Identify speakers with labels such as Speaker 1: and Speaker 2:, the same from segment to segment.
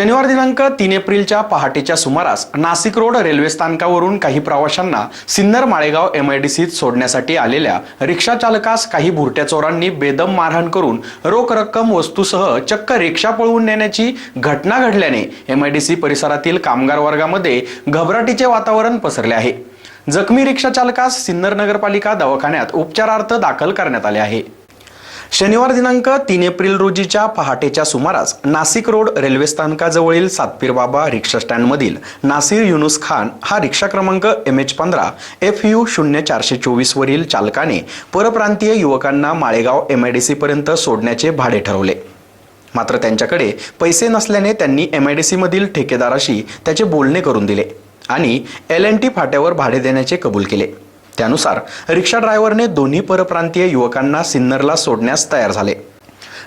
Speaker 1: शनिवार दिनांक तीन एप्रिलच्या पहाटेच्या सुमारास नाशिक रोड रेल्वे स्थानकावरून काही प्रवाशांना Sinnar Malegaon M I D सीत सोडण्यासाठी आलेल्या रिक्षा चालकास काही भुरट्या चोरांनी बेदम मारहाण करून रोख रक्कम वस्तूसह चक्क रिक्षा पळवून नेण्याची घटना घडल्याने एम आय डी सी परिसरातील कामगार वर्गामध्ये घबराटीचे वातावरण पसरले आहे. जखमी रिक्षा चालकास सिन्नर नगरपालिका दवाखान्यात उपचारार्थ दाखल करण्यात आले आहे. शनिवार दिनांक तीन एप्रिल रोजीच्या पहाटेच्या सुमारास नाशिक रोड रेल्वे स्थानकाजवळील सातपीर बाबा रिक्षा स्टँडमधील नासिर युनुस खान हा रिक्षा क्रमांक एम एच पंधरा एफ यू शून्य चारशे चोवीस वरील चालकाने परप्रांतीय युवकांना Malegaon M I D C पर्यंत सोडण्याचे भाडे ठरवले. मात्र त्यांच्याकडे पैसे नसल्याने त्यांनी एम आय डी सीमधील ठेकेदाराशी त्याचे बोलणे करून दिले आणि एल एन टी फाट्यावर भाडे देण्याचे कबूल केले. त्यानुसार रिक्षा ड्रायव्हरने दोन्ही परप्रांतीय युवकांना सिन्नरला सोडण्यास तयार झाले.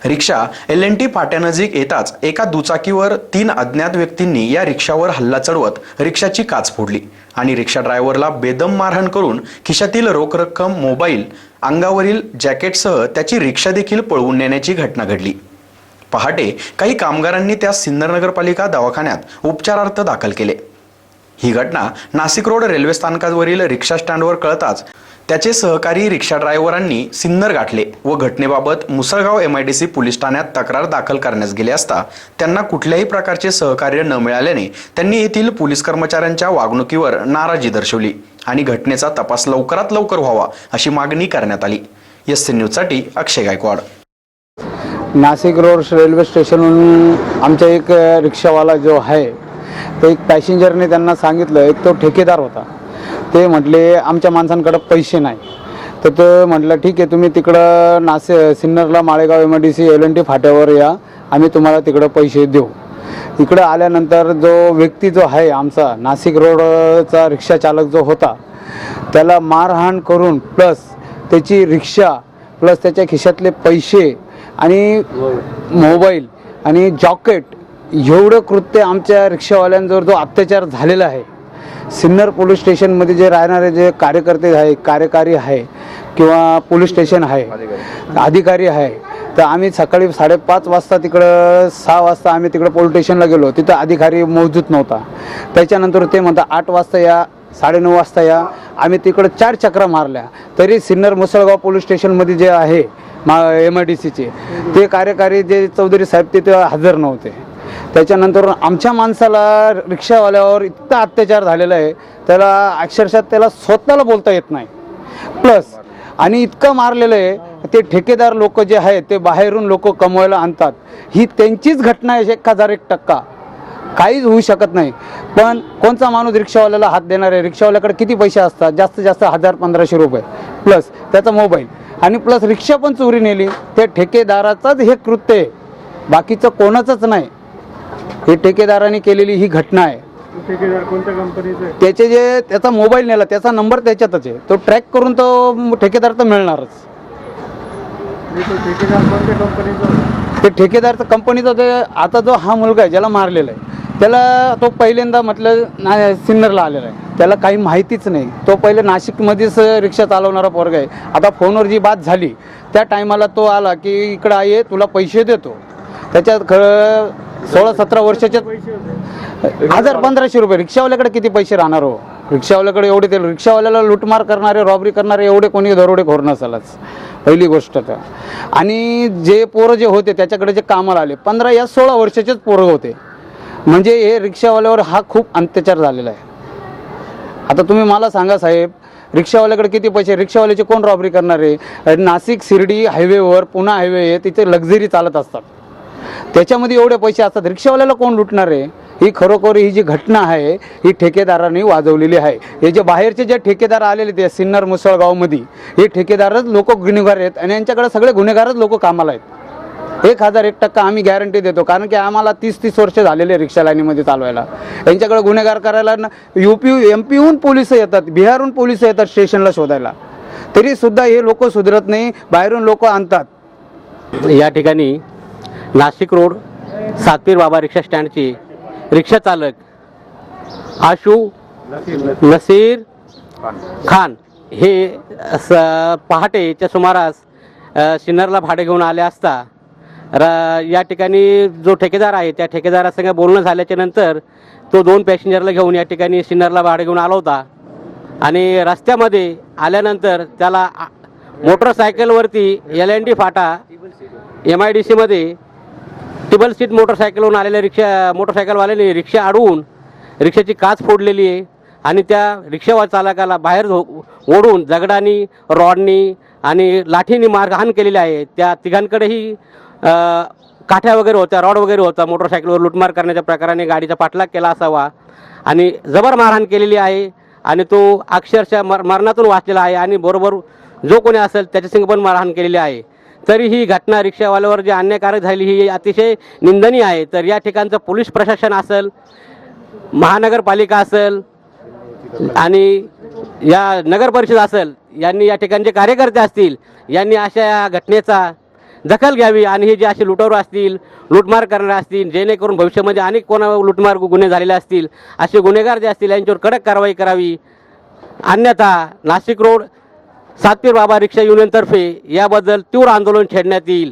Speaker 1: रिक्षा एल एन टी फाट्यानजीक येताच एका दुचाकीवर तीन अज्ञात व्यक्तींनी या रिक्षावर हल्ला चढवत रिक्षाची काच फोडली आणि रिक्षा ड्रायव्हरला बेदम मारहाण करून खिशातील रोख रक्कम मोबाईल अंगावरील जॅकेटसह त्याची रिक्षा देखील पळवून नेण्याची घटना घडली. पहाटे काही कामगारांनी त्या सिन्नर नगरपालिका दवाखान्यात उपचारार्थ दाखल केले. ही घटना नाशिक रोड रेल्वे स्थानकावरील रिक्षा स्टँडवर कळताच त्याचे सहकारी रिक्षा ड्रायव्हरांनी सिन्नर गाठले व घटनेबाबत Musalgaon M I D C police ठाण्यात तक्रार दाखल करण्यास गेले असता त्यांना कुठल्याही प्रकारचे सहकार्य न मिळाल्याने त्यांनी येथील पोलीस कर्मचाऱ्यांच्या वागणुकीवर नाराजी दर्शवली आणि घटनेचा तपास लवकरात लवकर व्हावा अशी मागणी करण्यात आली. एस सी न्यूजसाठी अक्षय गायकवाड.
Speaker 2: नाशिक रोड रेल्वे स्टेशनहून आमचा एक रिक्षावाला जो आहे ते एक पॅसेंजरने त्यांना सांगितलं एक तो ठेकेदार होता. ते म्हटले आमच्या माणसांकडं पैसे नाही. तर तो म्हटलं ठीक आहे तुम्ही तिकडं नासे सिन्नरला Malegaon M I D C L N T फाट्यावर या. आम्ही तुम्हाला तिकडं पैसे देऊ. इकडं आल्यानंतर जो व्यक्ती जो आहे आमचा नाशिक रोडचा रिक्षा चालक जो होता त्याला मारहाण करून प्लस त्याची रिक्षा प्लस त्याच्या खिशातले पैसे आणि मोबाईल आणि जॉकेट एवढं कृत्य आमच्या रिक्षावाल्यांजवळ जो अत्याचार झालेला आहे. सिन्नर पोलीस स्टेशनमध्ये जे राहणारे जे कार्यकर्ते आहे कार्यकारी आहे किंवा पोलीस स्टेशन आहे अधिकारी आहे तर आम्ही सकाळी साडेपाच वाजता तिकडं सहा वाजता आम्ही तिकडं पोलीस स्टेशनला गेलो. तिथं अधिकारी मौजूद नव्हता. त्याच्यानंतर ते म्हणता आठ वाजता या साडेनऊ वाजता या. आम्ही तिकडं चार चक्रा मारल्या. तरी सिन्नर मुसळगाव पोलीस स्टेशनमध्ये जे आहे मा एम आय डी सीचे ते कार्यकारी जे चौधरी साहेब तिथे हजर नव्हते. त्याच्यानंतर आमच्या माणसाला रिक्षावाल्यावर इतका अत्याचार झालेला आहे त्याला अक्षरशः त्याला स्वतःला बोलता येत नाही. प्लस आणि इतकं मारलेलं आहे ते ठेकेदार लोक जे आहेत ते बाहेरून लोक कमवायला आणतात. ही त्यांचीच घटना आहे एक हजार एक टक्का. काहीच होऊ शकत नाही. पण कोणता माणूस रिक्षावाल्याला हात देणार आहे? रिक्षावाल्याकडे किती पैसे असतात? जास्तीत जास्त हजार पंधराशे रुपये. प्लस त्याचा मोबाईल आणि प्लस रिक्षा पण चोरी नेली. ते ठेकेदाराचंच हे कृत्य आहे. बाकीचं कोणाचंच नाही. हे ठेकेदाराने केलेली ही घटना आहे.
Speaker 3: ठेकेदार कोणत्या कंपनीचं? आहे
Speaker 2: त्याचे जे त्याचा मोबाईल नेला त्याचा नंबर त्याच्यातच आहे. तो ट्रॅक करून तो ठेकेदार तर मिळणारच.
Speaker 3: तो ठेकेदार कोणत्या कंपनीचा होता?
Speaker 2: ते ठेकेदार कंपनीचा ते आता जो हा मुलगा आहे ज्याला मारलेला आहे त्याला तो पहिल्यांदा म्हटलं ना सिन्नरला आलेला आहे. त्याला काही माहितीच नाही. तो पहिले नाशिकमध्येच रिक्षा चालवणारा पोरगा आहे. आता फोनवर जी बात झाली त्या टायमाला तो आला की इकडं आहे तुला पैसे देतो. त्याच्यात खरं सोळा सतरा वर्षाच्या
Speaker 3: पैसे
Speaker 2: हजार पंधराशे रुपये. रिक्षावाल्याकडे किती पैसे राहणार हो? रिक्षावाल्याकडे एवढे ते रिक्षावाल्याला लुटमार करणारे रॉबरी करणारे एवढे कोणी दरोडेखोर नसालच. पहिली गोष्ट तर. आणि जे पोरं जे होते त्याच्याकडे जे कामाला आले पंधरा या सोळा वर्षाचेच पोरं होते. म्हणजे हे रिक्षावाल्यावर हा खूप अत्याचार झालेला आहे. आता तुम्ही मला सांगा साहेब रिक्षावाल्याकडे किती पैसे रिक्षावाल्याचे कोण रॉबरी करणार? आहे नाशिक शिर्डी हायवेवर पुणा हायवे आहे तिथे लक्झरी चालत असतात. त्याच्यामध्ये एवढे पैसे असतात. रिक्षावाल्याला कोण लुटणार आहे? ही खरोखर ही जी घटना आहे ही ठेकेदारांनी वाजवलेली आहे. हे जे बाहेरचे जे ठेकेदार आलेले ते सिन्नर मुसळगावमध्ये हे ठेकेदारच लोक गुन्हेगार आहेत आणि यांच्याकडे सगळे गुन्हेगारच लोक कामाला आहेत. एक हजार एक टक्का आम्ही गॅरंटी देतो कारण की आम्हाला तीस तीस वर्ष झालेले रिक्षा लाईनीमध्ये चालवायला. यांच्याकडे गुन्हेगार करायला यू पी एम पीहून पोलीस येतात बिहारहून पोलीस येतात स्टेशनला शोधायला. तरी सुद्धा हे लोक सुधरत नाही बाहेरून लोक आणतात.
Speaker 4: या ठिकाणी नाशिक रोड सातपीर बाबा रिक्षा स्टँडची रिक्षा चालक आशू नसीर खान हे स पहाटेच्या सुमारास सिन्नरला भाडे घेऊन आले असता र या ठिकाणी जो ठेकेदार आहे त्या ठेकेदारासंग बोलणं झाल्याच्यानंतर तो दोन पॅसेंजरला घेऊन या ठिकाणी सिन्नरला भाडे घेऊन आला होता. आणि रस्त्यामध्ये आल्यानंतर त्याला मोटरसायकलवरती एल एन डी फाटा एम आय डी सीमध्ये टिबल सीट मोटरसायकलवरून आलेल्या रिक्षा मोटरसायकलवाल्याने रिक्षा अडवून रिक्षाची काच फोडलेली आहे आणि त्या रिक्षावा चालकाला बाहेर झो ओढून दगडानी रॉडनी आणि लाठीनी मारहाण केलेली आहे. त्या तिघांकडेही काठ्या वगैरे होत्या रॉड वगैरे होता. मोटरसायकलवर लुटमार करण्याच्या प्रकाराने गाडीचा पाठलाग केला असावा आणि जबर मारहाण केलेली आहे आणि तो अक्षरशः मर मरणातून वाचलेला आहे आणि बरोबर जो कोणी असेल त्याच्यासंग पण मारहाण केलेली आहे. तरी ही घटना रिक्षावाल्यावर जी अन्यायकारक झाली ही अतिशय निंदनीय आहे. तर या ठिकाणचं पोलीस प्रशासन असेल महानगरपालिका असेल आणि या नगर परिषद असेल यांनी या ठिकाणचे कार्यकर्ते असतील यांनी अशा या घटनेचा दखल घ्यावी आणि हे जे असे लुटारू असतील लुटमार करणारे असतील जेणेकरून भविष्यामध्ये अनेक कोणा लूटमार गुन्हे झालेले असतील असे गुन्हेगार जे असतील यांच्यावर कडक कारवाई करावी. अन्यथा नाशिक रोड सातपीर बाबा रिक्षा युनियनतर्फे याबद्दल तीव्र आंदोलन छेडण्यात येईल.